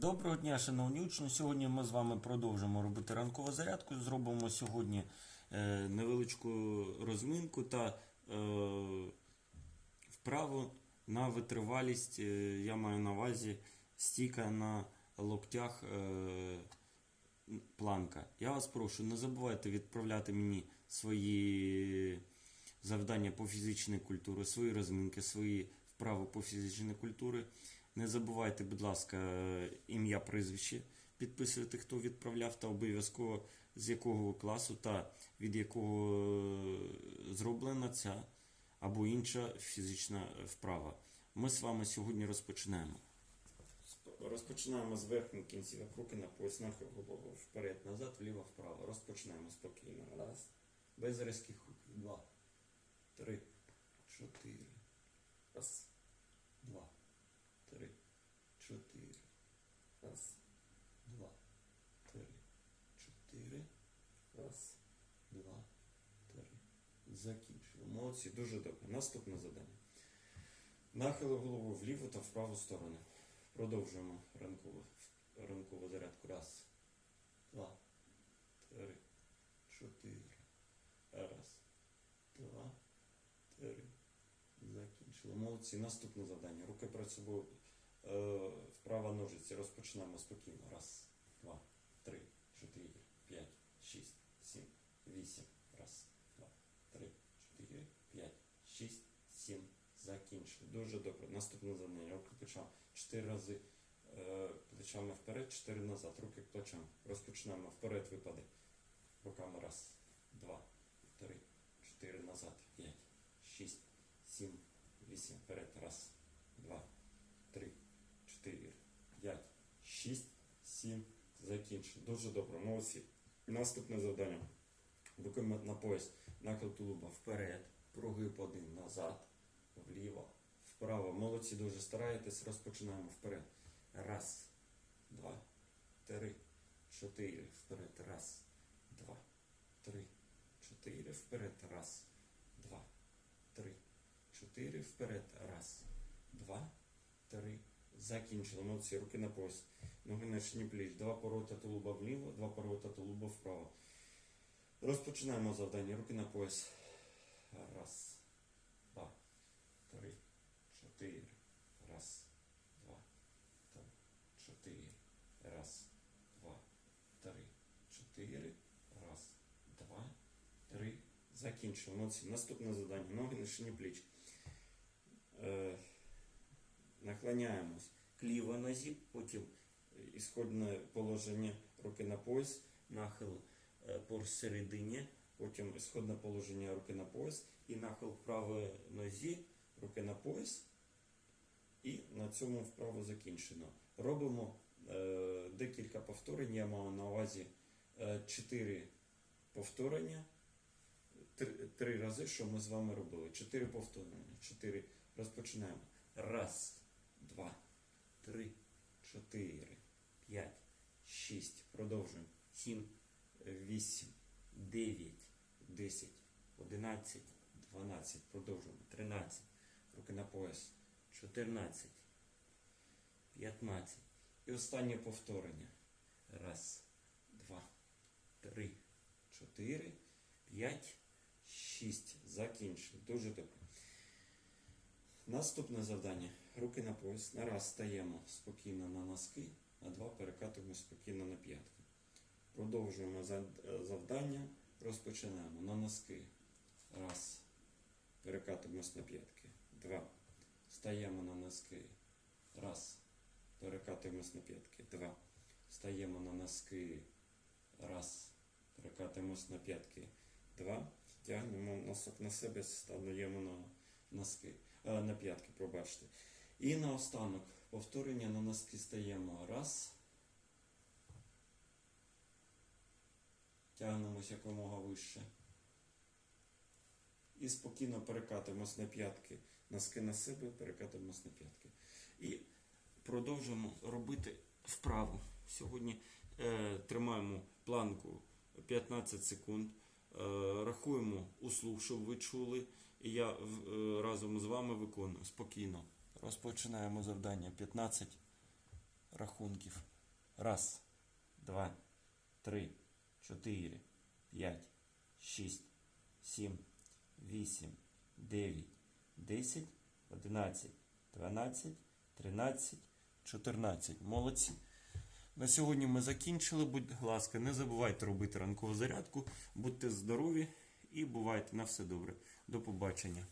Доброго дня, шановні учні. Сьогодні ми з вами продовжимо робити ранкову зарядку. Зробимо сьогодні е, невеличку розминку та е, вправу на витривалість. Е, я маю на увазі стійка на локтях планка. Я вас прошу, не забувайте відправляти мені свої завдання по фізичній культурі, свої розминки, свої вправи по фізичній культурі. Не забувайте, будь ласка, ім'я, прізвище підписуйте, хто відправляв, та обов'язково з якого класу та від якого е, зроблена ця або інша фізична вправа. Ми з вами сьогодні розпочинаємо. Розпочинаємо з верхніх кінців руки на пояс нахил голову вперед, назад, вліво, вправо. Розпочинаємо спокійно. Раз. Без різких рухів. Два. Три. Чотири. Раз. Два. Три. Чотири. Раз. Два. Три. Чотири. Раз. Два. Три. Закінчили. Молодці, дуже добре. Наступне завдання. Нахили голову вліву та в праву сторону. Продовжуємо ранкову, ранкову зарядку. Раз, два, три, чотири. Раз, два, три. Закінчили. Молодці. Наступне завдання. Руки перед собою е, вправа ножиці. Розпочинаємо спокійно. Раз, два, три, чотири, п'ять, шість, сім, вісім. Раз, два, три, чотири, п'ять, шість, сім. Закінчили. Дуже добре. Наступне завдання. Руки плечам. Чотири рази е, плечами вперед, чотири назад. Руки к плечам. Розпочинаємо. Вперед випади. Руками раз, два, три, чотири назад. П'ять, шість, сім, вісім. Вперед. Раз, два, три, чотири, п'ять, шість, сім. Закінчили. Дуже добре. Молодці. Наступне завдання. Руки на пояс. Нахил тулуба вперед. Прогиб один назад. Вліво. Вправо. Молодці дуже стараєтесь. Розпочинаємо вперед. Раз, два, три, чотири. Вперед. Раз, два, три, чотири. Вперед. Раз, два, три, чотири. Вперед. Раз, два, три. Закінчили. Молодці. Руки на пояс. Ноги на шиї пліч. Два поворота тулуба вліво, два поворота тулуба вправо. Розпочинаємо завдання. Руки на пояс. Раз, два, три, чотири. Раз, два, три, чотири. Раз, два, три, чотири. Раз, два, три. Закінчили. Молодці. Наступне завдання. Ноги на шині пліч. Е, наклоняємось к лівій нозі, потім ісходне положення руки на пояс, нахил е, посередині, потім ісходне положення руки на пояс і нахил правої нозі, руки на пояс. І на цьому вправо закінчено. Робимо е, декілька повторень. Я маю на увазі е, 4 повторення. Три, три рази, що ми з вами робили. Чотири повторення. Чотири. Розпочинаємо. Раз, два, три, чотири, п'ять, шість. Продовжуємо. Сім, вісім, дев'ять, десять, одинадцять, дванадцять. Продовжуємо. Тринадцять. Руки на пояс. Чотирнадцять. П'ятнадцять. І останнє повторення. Раз, два, три, чотири, п'ять, шість. Закінчили. Дуже добре. Наступне завдання. Руки на пояс. На раз стаємо спокійно на носки, на два перекатуємо спокійно на п'ятки. Продовжуємо завдання. Розпочинаємо на носки. Раз. Перекатуємось на п'ятки. Два. Стаємо на носки. Раз. Перекатуємось на п'ятки. Два. Стаємо на носки. Раз. Перекатуємось на п'ятки. Два. Тягнемо носок на себе, стаємо на носки. Е, на п'ятки, пробачте. І наостанок повторення на носки стаємо. Раз. Тягнемось якомога вище. І спокійно перекатуємось на п'ятки. Носки на себе, перекатуємось на п'ятки. І продовжуємо робити вправо. Сьогодні е, тримаємо планку 15 секунд. Е, рахуємо услуг, щоб ви чули. І я е, разом з вами виконую спокійно. Розпочинаємо завдання 15 рахунків. Раз, два, три, чотири, п'ять, шість, сім, вісім, дев'ять, десять, одинадцять, дванадцять, тринадцять, чотирнадцять. Молодці. На сьогодні ми закінчили. Будь ласка, не забувайте робити ранкову зарядку. Будьте здорові і бувайте на все добре. До побачення.